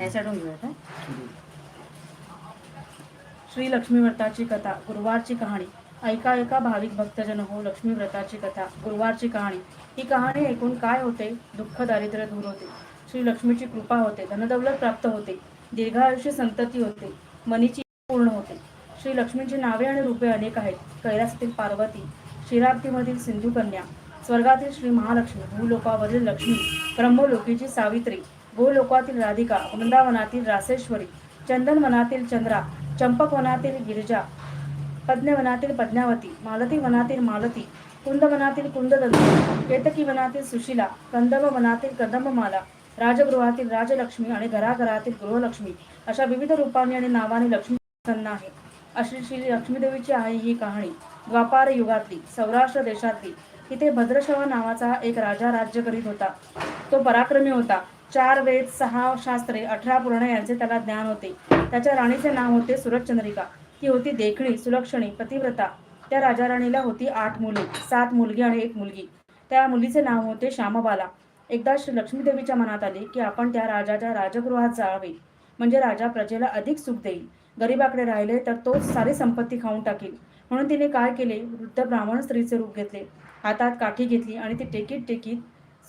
याच्याकडे असतं श्री लक्ष्मी व्रताची कथा गुरुवारची कहाणी. ऐका ऐका भाविक भक्तजन हो लक्ष्मी व्रताची कथा गुरुवारची कहाणी. ही कहाणी ऐकून काय होते? दुःख दारिद्र्य दूर होते. श्री लक्ष्मीची कृपा होते धनदौलत प्राप्त होते. दीर्घायुष्य संतती होते. मनीची पूर्ण होते. श्री लक्ष्मीची नावे आणि रूपे अनेक आहेत. कैलासातील पार्वती शिराब्दीमधील सिंधू कन्या स्वर्गातील श्री महालक्ष्मी भूलोकावरील लक्ष्मी ब्रह्मलोकीची सावित्री गोलोकातील राधिका वृंदावनातील रासेश्वरी चंदनवनातील चंद्रा चंपकवनातील गिरिजा पद्मवनातील पद्मावती मालती वनातील मालती कुंदवनातील कुंददंती केतकी वनातील सुशिला कंदम वनातील कदंबमाला राजगृहातील राजलक्ष्मी आणि घराघरातील गृहलक्ष्मी अशा विविध रूपांनी आणि नावाने लक्ष्मी प्रसन्न आहे. अशी श्री लक्ष्मीदेवीची आहे ही कहाणी. द्वापार युगातली सौराष्ट्र देशातली तिथे भद्रशवा नावाचा एक राजा राज्य करीत होता. तो पराक्रमी होता. चार वेद सहा शास्त्रे अठरा पूर्ण यांचे त्याला ज्ञान होते. त्याच्या राणीचे नाव होते सुरतचंद्रिका. ती होती देखणी सुलक्षणी पतिव्रता. त्या राजा राणीला होती आठ मुले सात मुलगी आणि एक मुलगी. त्या मुलीचे नाव होते श्यामबाला. एकदा श्री लक्ष्मीदेवीच्या मनात आले की आपण त्या राजाच्या राजगृहात जावे. म्हणजे राजा प्रजेला अधिक सुख देईल. गरीबाकडे राहिले तर तोच सारी संपत्ती खाऊन टाकील. म्हणून तिने काय केले? वृद्ध ब्राह्मण स्त्रीचे रूप घेतले. हातात काठी घेतली आणि ती टेकीत टेकीत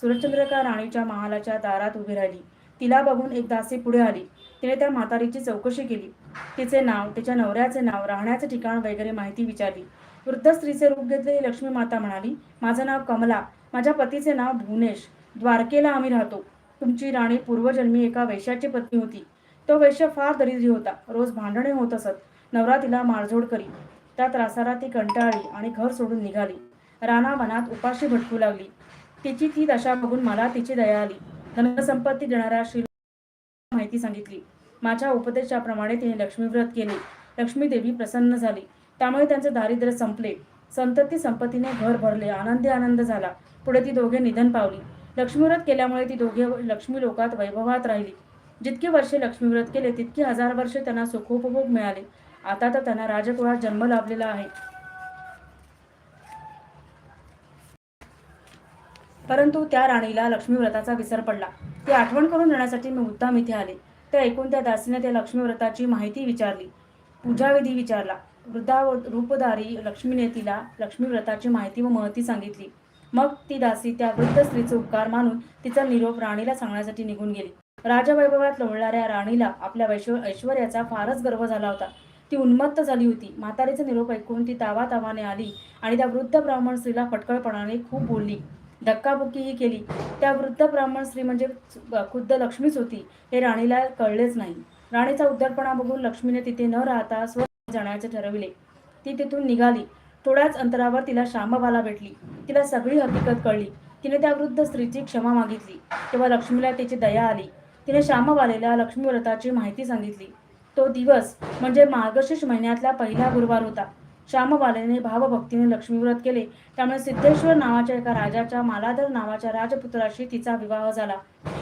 सुरचंद्रका राणीच्या महालाच्या दारात उभी राहिली. तिला बघून एक दासी पुढे आली. तिने त्या म्हातारीची चौकशी केली. तिचे नाव तिच्या नवऱ्याचे नाव राहण्याचे ठिकाण वगैरे माहिती विचारली. वृद्ध स्त्रीचे रूप घेतलेली लक्ष्मी माता म्हणाली माझं नाव कमला माझ्या पतीचे नाव भुवनेश. द्वारकेला आम्ही राहतो. तुमची राणी पूर्वजन्मी एका वैश्याची पत्नी होती. तो वैश्य फार दरिद्री होता. रोज भांडणे होत असत. नवरा तिला मारझोड करी. त्या त्रासाला ती कंटाळली आणि घर सोडून निघाली. राणा वनात उपाशी भटकू लागली. तिची ती दशा बघून मला तिची दया आली. धनसंपत्ती देणाऱ्या श्री माहिती सांगितली. माझ्या उपदेशाप्रमाणे तिने लक्ष्मीव्रत केले. लक्ष्मी देवी प्रसन्न झाली. त्यामुळे त्यांचे दारिद्र्य संपले. संतती संपत्तीने घर भरले. आनंदी आनंद झाला. पुढे ती दोघे निधन पावली. लक्ष्मीव्रत केल्यामुळे ती दोघे लक्ष्मी लोकात वैभवात राहिली. जितकी वर्षे लक्ष्मीव्रत केले तितकी हजार वर्षे त्यांना सुखोपभोग मिळाले. आता तर त्यांना राजकुळात जन्म लाभलेला आहे. परंतु त्या राणीला लक्ष्मीव्रताचा विसर पडला. ती आठवण करून देण्यासाठी मी मुद्दाम इथे आले. ते ऐकून त्या दासीने त्या लक्ष्मीव्रताची माहिती विचारली. पूजाविधी विचारला. वृद्धा रूपधारी लक्ष्मीने तिला लक्ष्मीव्रताची माहिती व महती सांगितली. मग ती दासी त्या वृद्ध स्त्रीचे उपकार मानून तिचा निरोप राणीला सांगण्यासाठी निघून गेली. राजवैभवात लोळणाऱ्या राणीला आपल्या वैश्व ऐश्वर्याचा फारच गर्व झाला होता. ती उन्मत्त झाली होती. म्हातारीचा निरोप ऐकून ती तावातावाने आली आणि त्या वृद्ध ब्राह्मण स्त्रीला फटकळपणाने खूप बोलली. धक्काबुक्कीही केली. त्या वृद्ध ब्राह्मण स्त्री म्हणजे खुद्द लक्ष्मीच होती. हे राणीला कळलेच नाही. राणीचा उद्धटपणा बघून लक्ष्मीने तिथे न राहता स्व जाण्याचे ठरविले. ती तिथून निघाली. थोड्याच अंतरावर तिला श्यामबाला भेटली. तिला सगळी हकीकत कळली. तिने त्या वृद्ध स्त्रीची क्षमा मागितली. तेव्हा लक्ष्मीला तिची दया आली. तिने श्यामबालेला लक्ष्मी व्रताची माहिती सांगितली. तो दिवस म्हणजे मार्गशीर्ष महिन्यातला पहिला गुरुवार होता. श्यामबालेने भावभक्तीने लक्ष्मीव्रत केले. त्यामुळे सिद्धेश्वर नावाच्या एका राजाच्या मालाधर नावाच्या राजपुत्राशी तिचा विवाह झाला.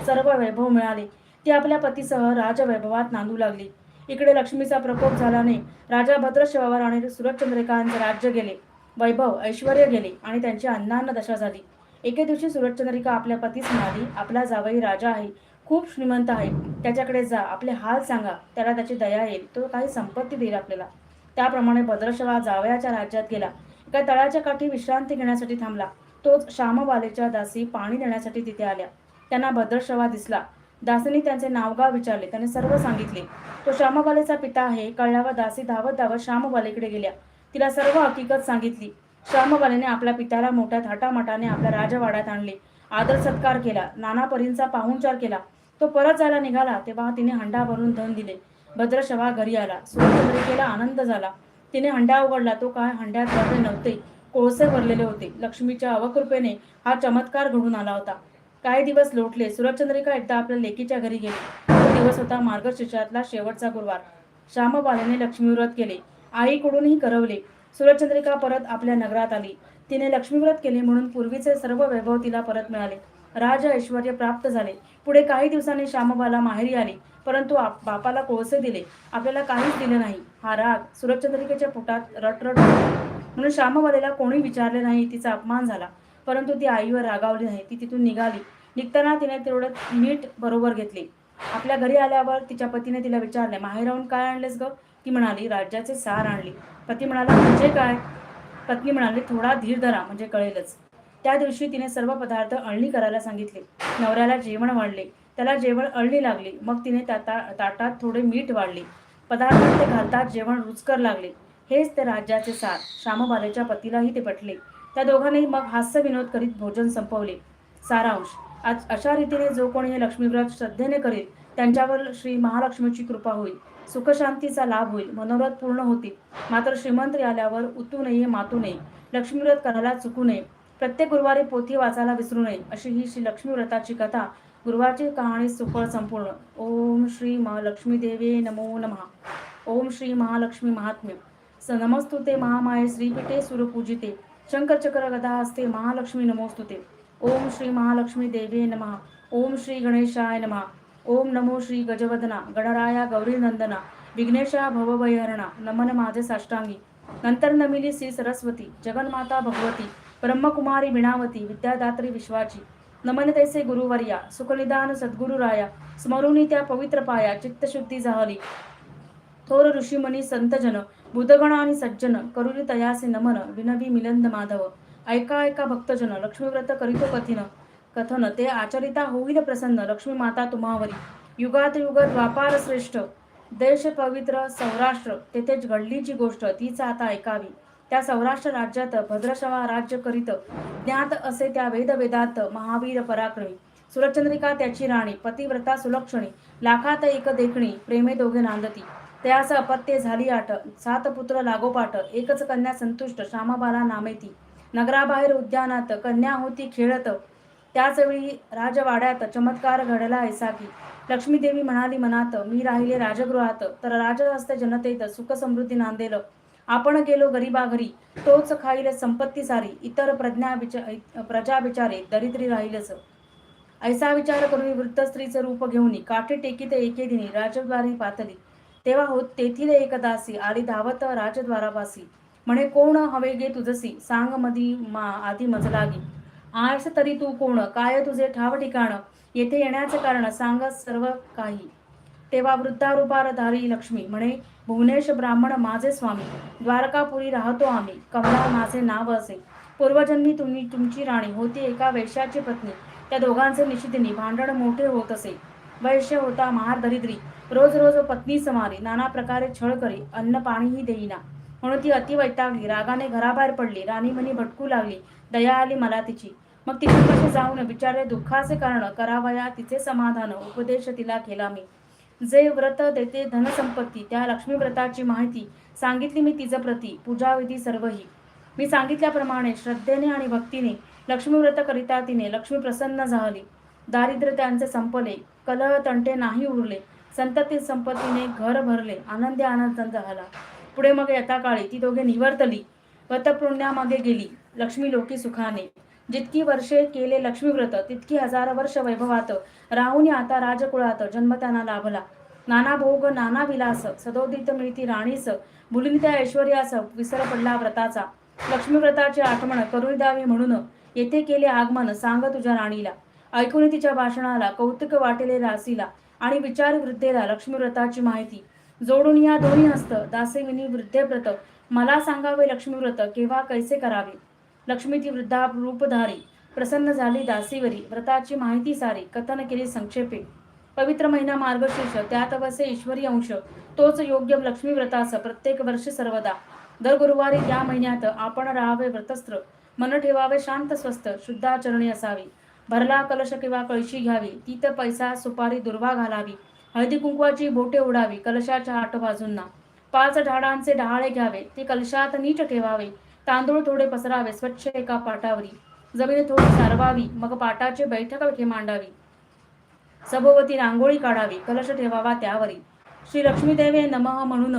सर्व वैभव मिळाले. ती आपल्या पतीसह राजवैभवात नांदू लागली. इकडे लक्ष्मीचा प्रकोप झाल्याने राजा भद्रशिवावर आणि सुरतचंद्रिकांचे राज्य गेले. वैभव ऐश्वर गेले आणि त्यांची अन्नान्न दशा झाली. एके दिवशी सुरतचंद्रिका आपल्या पतीस म्हणाली आपला जावई राजा आहे. खूप श्रीमंत आहे. त्याच्याकडे जा. आपले हाल सांगा. त्याला त्याची दया येईल. तो काही संपत्ती देईल आपल्याला. त्याप्रमाणे भद्रशवा जावयाच्या राज्यात गेला. एका तळाच्या काठी विश्रांती घेण्यासाठी थांबला. तोच श्यामबालेच्या दासी पाणी देण्यासाठी तिथे आल्या. त्यांना भद्रशवा दिसला. दासीने त्यांचे नावगाव विचारले. त्याने सर्व सांगितले. तो श्यामबालेचा पिता आहे. कळल्यावर दासी धावत धावत श्यामबालेकडे गेल्या. तिला सर्व हकीकत सांगितली. श्यामबालेने आपल्या पित्याला मोठ्या थाटामाटाने आपल्या राजवाड्यात आणले. आदर सत्कार केला. नाना परींचा पाहुणचार केला. तो परत जायला निघाला. तेव्हा तिने हंडा भरून धन दिले. भद्रशवा घरी आला. सुरचंद्रिकेला आनंद झाला. तिने हंडा उघडला. तो काय हंड्यात भरले नव्हते. कोळसे भरलेले होते. लक्ष्मीच्या अवकृपेने हा चमत्कार घडून आला होता. काही दिवस लोटले. सुरचंद्रिका एकदा आपल्या लेकीच्या घरी गेली. तो दिवस होता मार्गशीर्षातला शेवटचा गुरुवार. श्यामबालेने लक्ष्मीव्रत केले. आईकडूनही करवले. सुरचंद्रिका परत आपल्या नगरात आली. तिने लक्ष्मीव्रत केले म्हणून पूर्वीचे सर्व वैभव तिला परत मिळाले. राज ऐश्वर प्राप्त झाले. पुढे काही दिवसांनी श्यामबाला माहेरी आली परंतु आप- बापाला कोळसे दिले. आपल्याला काहीच दिले नाही. हा राग सुरचंद्रिकेच्या पोटात रटरट म्हणून श्यामबालेला कोणी विचारले नाही तिचा अपमान झाला. परंतु ती आईवर रागावली नाही. ती तिथून निघाली. निघताना तिने तेवढं मीठ बरोबर घेतले. आपल्या घरी आल्यावर तिच्या पतीने तिला विचारले माहेर राहून काय आणलेस ग? ती म्हणाली राज्याचे सार आणले. पती म्हणाला म्हणजे काय? पत्नी म्हणाली थोडा धीर धरा म्हणजे कळेलच. त्या दिवशी तिने सर्व पदार्थ अळणी करायला सांगितले. नवऱ्याला जेवण वाढले. त्याला जेवण अळणी लागली. मग तिने ताता ताटात थोडे मीठ वाढले. पदार्थ ते घालतात जेवण रुचकर लागले. हेच ते राज्याचे सार. श्यामबालेच्या पतीलाही ते पटले. त्या दोघांनी मग हास्य विनोद करीत भोजन संपवले. सारांश. आज अशा रीतीने जो कोणी हे लक्ष्मीव्रत श्रद्धेने करेल त्यांच्यावर श्री महालक्ष्मीची कृपा होईल. सुखशांतीचा लाभ होईल. मनोरथ पूर्ण होतील. मात्र श्रीमंत आल्यावर उतू नये मातू नये. लक्ष्मीव्रत करायला चुकू नये. प्रत्येक गुरुवारी पोथी वाचायला विसरू नये अशी ही श्री लक्ष्मी व्रताची कथा. गुरुवारची कहाणी सुफळ संपूर्ण. ओम श्री महालक्ष्मी देवे नमो नमः. ओम श्री महालक्ष्मी महात्म्य. स नमस्तुते महामाये श्रीपीठे सुरपूजिते. शंकरचक्र गदा हस्ते महालक्ष्मी नमोस्तुते. ओम श्री महालक्ष्मी देवे नमः. ओम श्री गणेशाय नमः. ओम नमो श्री गजवदना. गणराया गौरीनंदना विघ्नेशा भवभयहरणा. नमन माझे साष्टांगी. नंतर नमिली श्री सरस्वती. जगन्माता भगवती. ब्रह्मकुमारी विणावती विद्यादात्री विश्वाची नमन तैसे गुरुवर्या सुखनिदान सद्गुरुराया स्मरुनी त्या पवित्र पाया चित्तशुद्धी झाली थोर ऋषीमनी संतजन बुधगण आणि सज्जन करुली तयासे नमन विनवी मिलंद माधव ऐका ऐका भक्तजन लक्ष्मीव्रत करीतो कथिन कथन ते आचरिता होईल प्रसन्न लक्ष्मी माता तुम्हावरी युगात युग द्वापार श्रेष्ठ देश पवित्र सौराष्ट्र तेथेच घडली जी गोष्ट तीच आता ऐकावी त्या सौराष्ट्र राज्यात भद्रशवा राज्य करीत ज्ञात असे त्या वेद वेदात महावीर पराक्रमी. सुरचंद्रिका त्याची राणी पतिव्रता सुलक्षणी लाखात एक देखणी प्रेमे दोघे नांदती. त्यास अपत्ये झाली आठ सात पुत्र लागोपाठ एकच कन्या संतुष्ट श्यामाबाला नामेती. नगराबाहेर उद्यानात कन्या होती खेळत त्याचवेळी राजवाड्यात चमत्कार घडला ऐसा की लक्ष्मीदेवी म्हणाली मनात मी राहिले राजगृहात तर राजहस्त जनतेत सुख समृद्धी नांदेल आपण गेलो गरीबाघरी तोच खाईल संपत्ती सारी इतर प्रज्ञा विचार प्रजा विचारे दरिद्री राहीलच. ऐसा विचार करून वृद्ध स्त्रीचं रूप घेऊन काठी टेकीत एके दिनी राजद्वारी पातली. तेव्हा होत तेथील एक दासी आली धावत राजद्वारापासी. म्हणे कोण हवे गे तुझसी? सांग मधी मा आधी मजलागी. आयस तरी तू कोण? काय तुझे ठाव ठिकाण? येथे येण्याचे कारण सांग सर्व काही. तेव्हा वृद्धारूपारधारी लक्ष्मी म्हणे भुवनेश ब्राह्मण माझे स्वामी द्वारकापुरी राहतो आम्ही कमला माझे नाव असे. पूर्वजन्मी तुम्ही तुमची राणी होती एका वैश्याची पत्नी. त्या दोघांचे निशिदिनी भांडण मोठे होत असे. वैश्य होता महार दरिद्री रोज रोज पत्नी समारी नाना प्रकारे छळ करी अन्न पाणीही देईना. म्हणून ती अति वैतागली रागाने घराबाहेर पडली राणी म्हणी भटकू लागली दया आली मला तिची. मग तिथे कसे जाऊन विचारले दुःखाचे कारण करावया तिचे समाधान उपदेश तिला केला मी. जे व्रत देते धनसंपत्ती त्या लक्ष्मी व्रताची माहिती सांगितली मी तिचं प्रती पूजाविधी सर्वही. मी सांगितल्याप्रमाणे श्रद्धेने आणि भक्तीने लक्ष्मी व्रत करिता तिने लक्ष्मी प्रसन्न झाली. दारिद्र्य त्यांचे संपले कलह तंटे नाही उरले संतती संपत्तीने घर भरले आनंदी आनंद झाला. पुढे मग यथाकाळी ती दोघे निवर्तली व्रतपुण्यामागे गेली लक्ष्मी लोकी सुखाने. जितकी वर्षे केले लक्ष्मीव्रत तितकी हजार वर्ष वैभवात. राहुनी आता राजकुळात जन्म त्यांना लाभला. नाना भोग नाना विलास सदोदित मिळती राणीस भुलीन त्या ऐश्वर्यास विसर पडला व्रताचा. लक्ष्मीव्रताची आठवण करून द्यावी म्हणून येथे केले आगमन सांग तुझ्या राणीला. ऐकून तिच्या भाषणाला कौतुक वाटेले रासीला आणि विचार वृद्धेला लक्ष्मीव्रताची माहिती. जोडून या दोन्ही हस्त दासेविनी वृद्धेव्रत. मला सांगावे लक्ष्मीव्रत केव्हा कैसे करावे? लक्ष्मी ती वृद्धा रूपधारी प्रसन्न झाली दासीवरी व्रताची माहिती सारी कथन केली संक्षेपे. पवित्र महिना मार्गशीर्ष त्यात वसे ईश्वरी अंश तोच योग्य लक्ष्मी व्रतास प्रत्येक वर्षी सर्वदा. दर गुरुवारी या महिन्यात आपण राहावे व्रतस्त्र मन ठेवावे शांत स्वस्थ शुद्धाचरणी असावी. भरला कलश किंवा कळशी घ्यावी तीत पैसा सुपारी दुर्वा घालावी. हळदी कुंकवाची बोटे उडावी कलशाच्या आठ बाजूंना. पाच झाडांचे डहाळे घ्यावे ते कलशात नीट ठेवावे. तांदूळ थोडे पसरावे स्वच्छ एका पाटावरी. जमीन थोडी सारवावी मग पाटाचे बैठक खे मांडावी. सभोवती रांगोळी काढावी कलश ठेवावा त्यावरी. श्री लक्ष्मीदेवे नमः म्हणून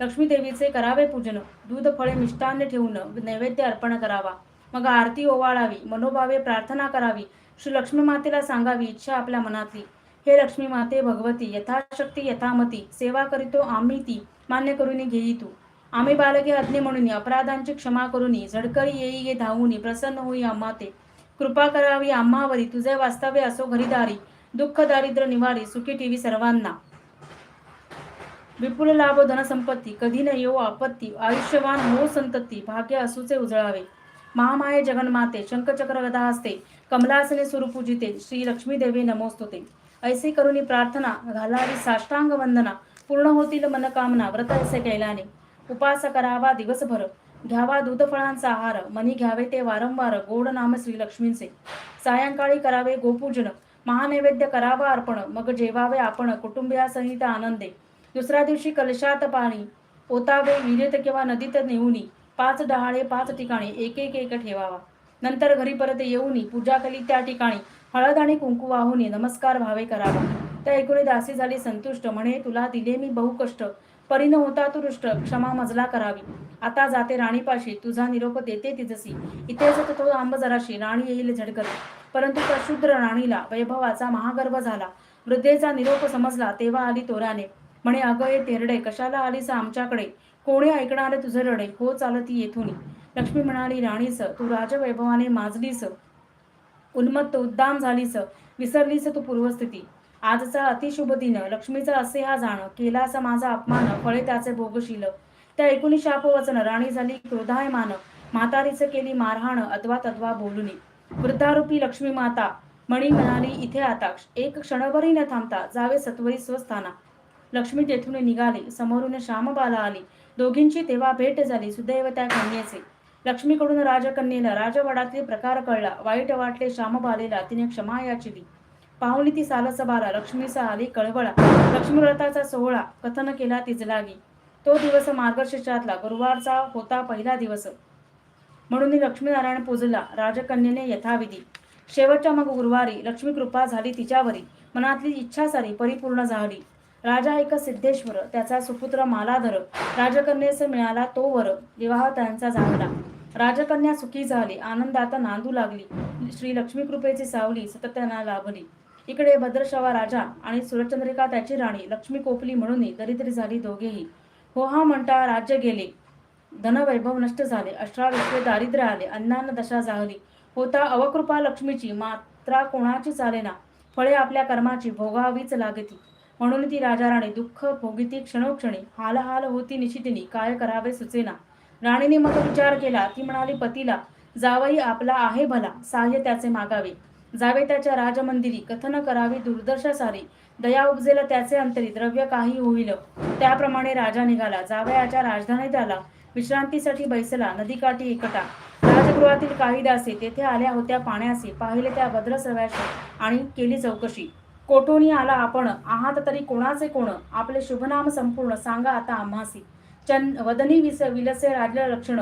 लक्ष्मीदेवीचे करावे पूजन दूध फळे मिष्टान्न ठेवून नैवेद्य अर्पण करावा. मग आरती ओवाळावी मनोभावे प्रार्थना करावी. श्री लक्ष्मी मातेला सांगावी इच्छा आपल्या मनातली. हे लक्ष्मी माते भगवती यथाशक्ती यथामती. सेवा करीतो आम्ही ती मान्य करून घेई तू. आम्ही बालके अज्ञे म्हणून अपराधांची क्षमा करून झडकरी येई गे धावून प्रसन्न होई अम्मा ते. कृपा करावी आम्हावरी. तुझे वास्तव्य असो घरीदारी. दुःख दारिद्र्य निवारी. सुखी ठेवी सर्वांना. विपुल लाभ धनसंपत्ती. कधी न येऊ आपत्ती. आयुष्यवान हो संतती. भाग्य असूचे उजळावे. महामाये जगन्माते. शंखचक्र गदा असते कमलासने सुरपूजिते. श्री लक्ष्मी देवी नमोस्तुते. ऐसे करुणी प्रार्थना. घालावी साष्टांग वंदना पूर्ण होतील मनकामना. व्रत असे कैलाने. उपास करावा दिवसभर. घ्यावा दूधफळांचा आहार. मनी घ्यावे ते वारंवार. गोड नाम श्री लक्ष्मींचे. सायंकाळी करावे गोपूजन. महानैवेद्य करावा अर्पण. मग जेवावे आपण कुटुंबियासहित आनंदे. दुसऱ्या दिवशी कलशात पाणी. ओतावे विहिरीत किंवा नदीत नेऊनी. पाच डहाळे पाच ठिकाणी. एक एक एक ठेवावा. नंतर घरी परत येऊनी. पूजा केली त्या ठिकाणी. हळद आणि कुंकू वाहुनी. नमस्कार भावे करावा. त्या ऐकून दासी झाली संतुष्ट. म्हणे तुला दिले मी बहु परिन होता तू रुष्ट क्षमा मजला करावी. आता जाते राणीपाशी. तुझा निरोप देते तिजसी. इथेच तो आंब जराशी. राणी येईल झडकत. परंतु प्रशुद्र राणीला वैभवाचा महागर्भ झाला. वृद्धेचा निरोप समजला. तेव्हा आली तोराने. म्हणे अगं ये तेरडे. कशाला आलीस आमच्याकडे? कोणी ऐकणारे तुझे रडे? हो चालती येथून. लक्ष्मी म्हणाली राणीस तू राजवैभवाने माजलीस. उन्मत्त उद्दाम झालीस. विसरलीस तू पूर्वस्थिती. आजचा अतिशुभ दिन. लक्ष्मीचा असे हा जाण केलाचा माझा अपमान फळे त्याचे भोगशील त्या एकूणी शाप वचन राणी झाली क्रोधायमान. म्हातारीचं केली मारहाण अद्वा तद्वा बोलुनी वृद्धारूपी लक्ष्मी माता मणी म्हणाली इथे आता एक क्षणभरही न थांबता जावे सत्वरी स्वस्थाना. लक्ष्मी तेथून निघाली समोरून श्यामबाला आली. दोघींची तेव्हा भेट झाली सुदैव त्या कन्येचे. लक्ष्मीकडून राजकन्येला राजवाडातील प्रकार कळला. वाईट वाटले श्यामबालेला तिने क्षमा याचिली. पाहुली ती सालसबाला लक्ष्मीचा आली कळवळा लक्ष्मीव्रताचा सोहळा कथन केला तिजलागी तो दिवस मार्गशीर्षातला गुरुवारचा होता पहिला दिवस. म्हणून लक्ष्मीनारायण पूजला राजकन्येने यथाविधी. शेवटच्या मग गुरुवारी लक्ष्मी कृपा झाली तिच्यावरी. मनातली इच्छा सारी परिपूर्ण झाली. राजा एक सिद्धेश्वर त्याचा सुपुत्र मालाधर. राजकन्येस मिळाला तो वर. विवाह त्यांचा झाला. राजकन्या सुखी झाली. आनंदात नांदू लागली. श्री लक्ष्मी कृपेची सावली सतत त्यांना लाभली. इकडे भद्रशवा राजा आणि सुरचंद्रिका त्याची राणी लक्ष्मी कोपली म्हणून दरिद्री झाली दोघेही. हो हा म्हणता राज्य गेले. धनवैभव नष्ट झाले अठरा दारिद्र्य आले अन्नान्न दशा जाहली होता अवकृपा लक्ष्मीची मात्रा कोणाची चालेना. फळे आपल्या कर्माची भोगावीच लागती. म्हणून ती राजा राणी दुःख भोगिती क्षणोक्षणी हाल हाल होती निशितिनी काय करावे सुचेना. राणीने मग विचार केला ती म्हणाली पतीला जावई आपला आहे भला सहाय्य त्याचे मागावे. जावे त्याच्या राजमंदिरी कथन करावी दुर्दशा सारी. दया उपजेला त्याचे अंतरी. द्रव्य काही होईल. त्याप्रमाणे राजा निघाला. जावयाच्या राजधानीत आला विश्रांतीसाठी बैसला. नदीकाठी एकटा. राजगृहातील काही दासे तेथे आल्या होत्या पाण्यासी पाहिले त्या भद्रसव्याशी आणि केली चौकशी. कोठोनी आला आपण. आहात तरी कोणाचे कोण? आपले शुभनाम संपूर्ण. सांगा आता आम्हासी चंद वदनी विस विलसे राजल्या लक्षण.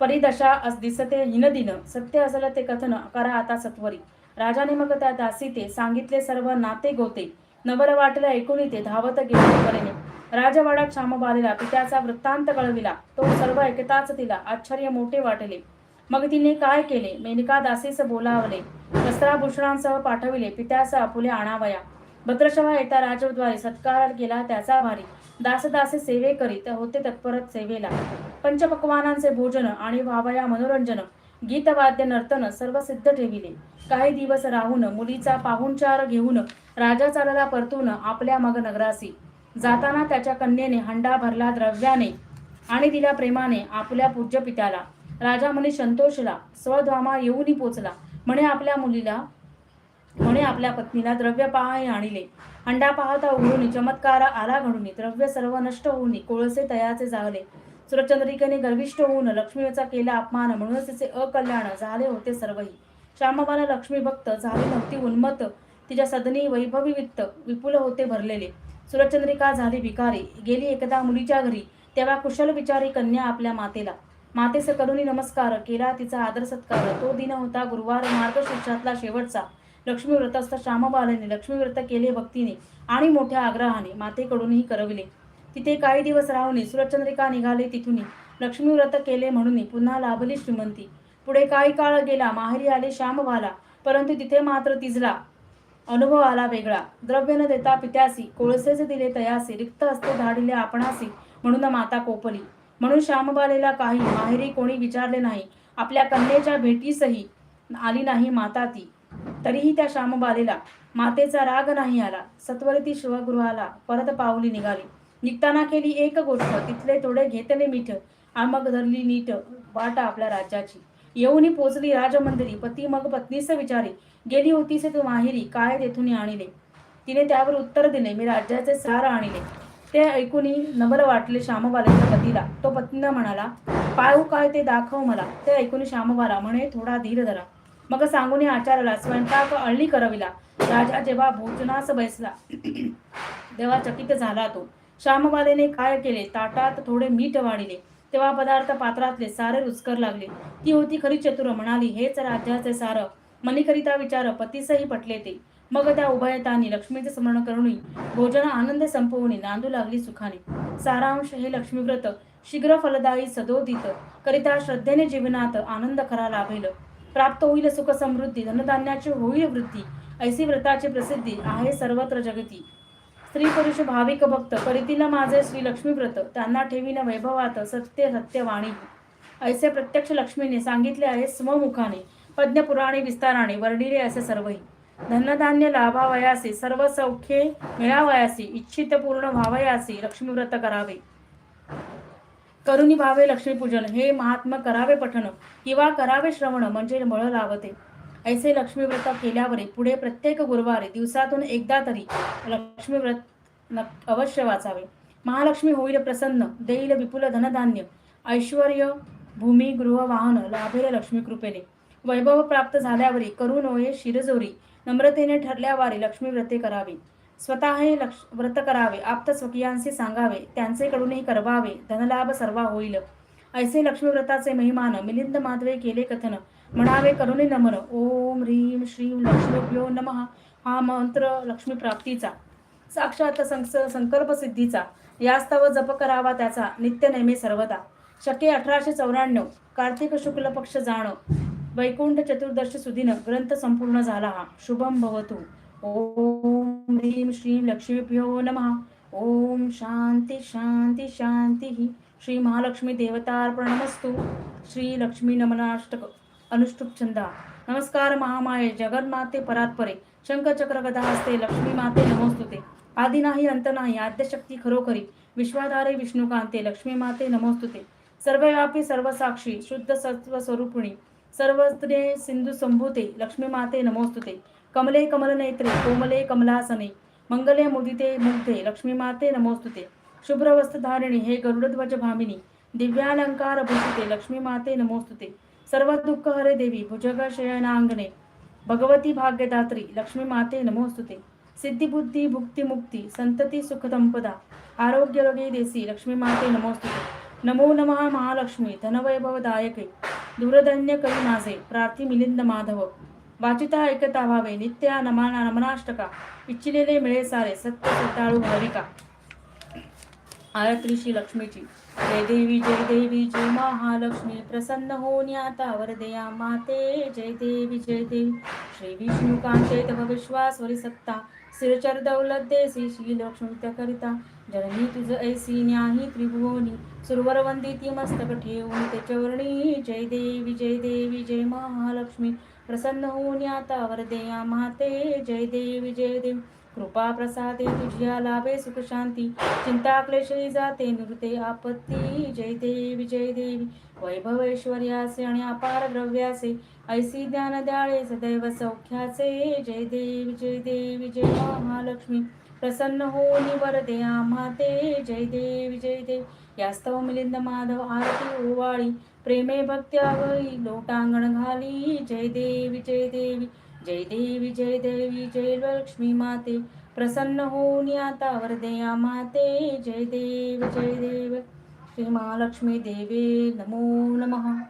परिदशा अस दिसते. हिनदिन. सत्य असलं ते कथन. करा आता सत्वरी. राजाने मग त्या दासी ते सांगितले सर्व नाते गोते. नवर वाटल्या ऐकून ते धावत गेले परीने राजवाड्यात पित्याचा वृत्तांत कळविला. तो सर्व ऐकताच तिला आश्चर्य मोठे वाटले. मग तिने काय केले? मेनका दासीस बोलावले. वस्त्राभूषणांसह पाठविले. पित्यास आपुले आणावया. भद्रशवा येता राजद्वारे सत्कार केला त्याचा भारी. दासदासे सेवे करीत होते तत्परत सेवेला. पंचपक्वानांचे भोजन आणि व्हावया मनोरंजन गीतवाद्य नर्तन सर्व सिद्ध ठेविले. काही दिवस राहून मुलीचा पाहुणचार घेऊन राजा चालला परतून आपल्या मग नगरासी. जाताना त्याच्या कन्येने हंडा भरला द्रव्याने आणि दिला प्रेमाने आपल्या पूज्य पित्याला. राजा म्हणे संतोषला स्वधामा येऊनही पोचला. म्हणे आपल्या मुलीला म्हणे आपल्या पत्नीला द्रव्य पहाय आणले. हंडा पाहता उघडून चमत्कार आला घडून द्रव्य सर्व नष्ट होऊन कोळसे तयाचे जागले सुरचंद्रिकेने गर्विष्ठ होऊन लक्ष्मीचा केला अपमान. म्हणूनच तिचे अकल्याण झाले होते सर्वही. श्यामबाला लक्ष्मी भक्त झाली नव्हती. उन्मत तिच्या सदनी वैभवी वित्त विपुल होते भरलेले. सुरचंद्रिका झाली भिकारी. गेली एकदा मुलीच्या घरी. तेव्हा कुशल विचारी कन्या आपल्या मातेला. मातेस करुणी नमस्कार केला तिचा आदर सत्कार. तो दिन होता गुरुवार मार्गशीर्षातला शेवटचा. लक्ष्मी असता श्यामबालाने लक्ष्मी व्रत केले भक्तीने आणि मोठ्या आग्रहाने मातेकडूनही करविले. तिथे काही दिवस राहुनी सुरचंद्रिका निघाले तिथून लक्ष्मी व्रत केले म्हणून पुन्हा लाभली श्रीमंती. पुढे काही काळ गेला माहेरी आले श्यामबाला परंतु तिथे मात्र तिजला अनुभव आला वेगळा. द्रव्य न देता पित्यासी कोळसेच दिले तयासी रिक्त असते धाडिले आपणासी म्हणून माता कोपली. म्हणून श्यामबालेला काही माहेरी कोणी विचारले नाही. आपल्या कन्येच्या भेटीसही आली नाही माता ती. तरीही त्या श्यामबालेला मातेचा राग नाही आला. सत्वरिती शिवगृहाला परत पावली निघाली. निघताना केली एक गोष्ट तिथले थोडे घेतले मीठ आणि धरली नीट वाट आपल्या राज्याची. येऊन पोचली राजमंदिरी पती मग पत्नीस विचारी गेली होतीस तू माहिरी काय तेथून आणले? तिने त्यावर उत्तर दिले मी राज्याचे सार आणले. ते ऐकून नवल वाटले श्यामबालाच्या पतीला. तो पत्नीला म्हणाला पाहू काय ते दाखव मला. ते ऐकून श्यामबाला म्हणे थोडा धीर धरा. मग सांगून आचार्याला स्वयंपाक अळणी करविला. राजा जेव्हा भोजनास बैसला तेव्हा चकित झाला तो. श्यामबालेने काय केले? ताटात थोडे मीठ वाढिले. तेव्हा पदार्थ पात्रातले सारे रुचकर लागले. ती होती खरी चतुर. म्हणाली हेच राज्याचे सार. मनीकरिता विचार पतीसही पटले ते. मग त्या उभयतांनी लक्ष्मीचे स्मरण करून भोजन आनंद संपवून नांदू लागली सुखाने. सारांश हे लक्ष्मीव्रत शीघ्र फलदायी सदोदित करिता श्रद्धेने जीवनात आनंद खरा लाभेल. प्राप्त होईल सुख समृद्धी धनधान्याची होईल वृद्धी. ऐसी व्रताची प्रसिद्धी आहे सर्वत्र जगती. स्त्री पुरुष भाविक भक्त करीतील माझे श्री लक्ष्मीव्रत त्यांना ठेवीन वैभवात सत्य सत्यवाणी ऐसे प्रत्यक्ष लक्ष्मीने सांगितले आहे स्वमुखाने पद्मपुराणे विस्ताराने वर्णिले असे सर्वही. धनधान्य लाभावयासी सर्व सौख्ये मिळावयासी इच्छित पूर्ण व्हावयासी लक्ष्मीव्रत करावे. करुणी भावे लक्ष्मीपूजन हे महात्मा करावे पठण किंवा करावे श्रवण म्हणजे बळ लावते. ऐसे लक्ष्मीव्रत केल्यावर पुढे प्रत्येक गुरुवारी दिवसातून एकदा तरी लक्ष्मीव्रत अवश्य वाचावे. महालक्ष्मी होईल प्रसन्न देईल विपुल धनधान्य ऐश्वर भूमी गृह वाहन लाभेल लक्ष्मी कृपेने. वैभव प्राप्त झाल्यावरी करू नये शिरजोरी नम्रतेने ठरल्यावारी लक्ष्मी व्रते करावे. स्वतः हे लक्ष व्रत करावे आप्त स्वकीयांशी सांगावे त्यांचे कडूनही करवावे धनलाभ सर्वा होईल. ऐसे लक्ष्मीव्रताचे महिमान मिलिंद माधवे केले कथन म्हणावे करुणे नमन. ओम ह्रीम श्रीम लक्ष्मीभ्यो नमः. हा मंत्र लक्ष्मी प्राप्तीचा साक्षात संस संकल्प सिद्धीचा यास्तव जप करावा त्याचा नित्य नेमे सर्वदा. शके अठराशे चौऱ्याण्णव कार्तिक शुक्ल पक्ष जाणं. वैकुंठ चतुर्दशी सुदिन ग्रंथ संपूर्ण झाला हा. शुभम भवतु. ओम ह्रीं श्रीम लक्ष्मीभ्यो नमः. ओम शांती शांती शांती श्री महालक्ष्मी देवतार्पणमस्तु. श्री लक्ष्मी नमनाष्टक अनुष्टुप छंदा नमस्कार महामाये जगन्माते परात्परे शंखचक्र गदा लक्ष्मी माते नमोस्तुते आदि नाही अंत नाही आद्यशक्ती खरोखरी विश्वाधारे विष्णुकांते लक्ष्मी माते नमोस्तुते सर्वव्यापी सर्वसाक्षी शुद्ध सत्व स्वरूपिणी सर्वस्त्रे सिंधू संभूते लक्ष्मी माते नमोस्तुते कमले कमल नेत्रे कोमले कमलासने मंगले मुदिते मुग्धे लक्ष्मी माते नमोस्तुते शुभ्र वस्त्रधारिणी हे गरुडध्वज भामिनी दिव्यालंकार भूषिते लक्ष्मी माते नमोस्तुते सर्व दुःख हरे देवी भुजग शयनांगणे भगवती भाग्यदात्री लक्ष्मी माते नमोस्तुते. सिद्धिबुद्धी भुक्तिमुक्ती संतती सुखदंपदा आरोग्य रोगी देसी लक्ष्मी माते नमोस्तुते. नमो नमः महालक्ष्मी धनवैभवदायके दूरधन्य कवी माझे प्रार्थी मिलिंद माधव. वाचिता ऐकता व्हावे नित्या नमाना नमनाष्टका इच्छिलेले मिळे सारे सत्य सत्ताळू भाविका. आयत्री श्री लक्ष्मीची जय देवी जय देवी जय महालक्ष्मी. प्रसन्न होऊन न्याता वरदया माते. जय देवी जय देवी. श्री विष्णुकांते तव विश्वास वरी सत्ता सिरचर दौलत देसी श्री लक्ष्मी करिता. जननी तुझ ऐसी न्याही त्रिभुवनी. सुरवर वंदिती मस्तक ठेवून ते चरणी जय देवी जय देवी जय महालक्ष्मी. प्रसन्न होऊन न्याता वरदया माते. जय देवी जय देवी. कृपा प्रसादे तुझ्या लाभे सुख शांती चिंता क्लेशही जाते नृते आपत्ती जय देवी जय देवी वैभवेश्वर्याचे आणि अपार द्रव्याचे ऐसी ज्ञान द्याळे सदैव सौख्याचे जय देवी जय देवी जय महालक्ष्मी प्रसन्न होनी वरदया माते जय देवी जय देवी यास्तव मिलिंद माधव आरती ओवाळी प्रेमे भक्त्या लोटांगण घाली जय देवी जय देवी जय देवी जय देवी जय लक्ष्मी माते. प्रसन्न होऊन आता वरदया माते. जय देव जय देव. श्री महालक्ष्मी देवे नमो नमः.